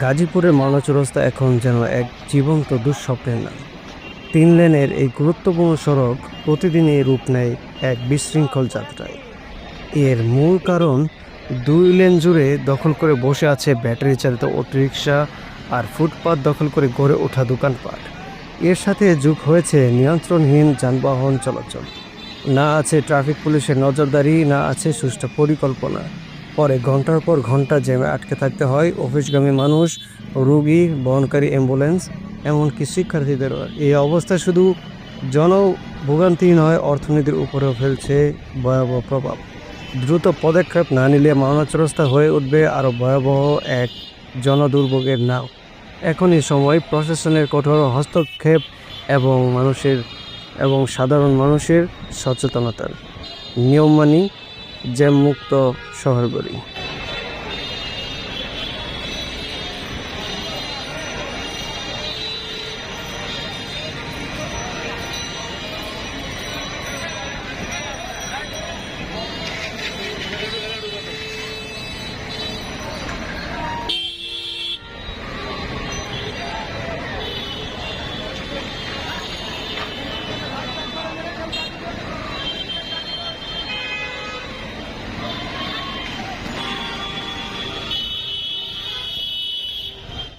গাজীপুরের মাওনা চৌরাস্তা এখন যেন এক জীবন্ত দুঃস্বপ্নের নাম। তিন লেনের এই গুরুত্বপূর্ণ সড়ক প্রতিদিনই রূপ নেয় এক বিশৃঙ্খল যাত্রায়। এর মূল কারণ, দুই লেন জুড়ে দখল করে বসে আছে ব্যাটারি চালিত অটোরিকশা আর ফুটপাত দখল করে গড়ে ওঠা দোকানপাট। এর সাথে যোগ হয়েছে নিয়ন্ত্রণহীন যানবাহন চলাচল। না আছে ট্রাফিক পুলিশের নজরদারি, না আছে সুষ্ঠু পরিকল্পনা। পরে ঘণ্টার পর ঘণ্টা জ্যামে আটকে থাকতে হয়। অফিসগামী মানুষ, রুগী বহনকারী অ্যাম্বুলেন্স, এমনকি শিক্ষার্থীদেরও এই অবস্থা শুধু জনভোগান্তি নয়, অর্থনীতির উপরেও ফেলছে ভয়াবহ প্রভাব। দ্রুত পদক্ষেপ না নিলে মানবচরস্তা হয়ে উঠবে আরও ভয়াবহ এক জনদুর্ভোগের নাও। এখনই সময় প্রশাসনের কঠোর হস্তক্ষেপ এবং মানুষের এবং সাধারণ মানুষের সচেতনতার। নিয়ম মানি জ্যাম মুক্ত শহর গড়ি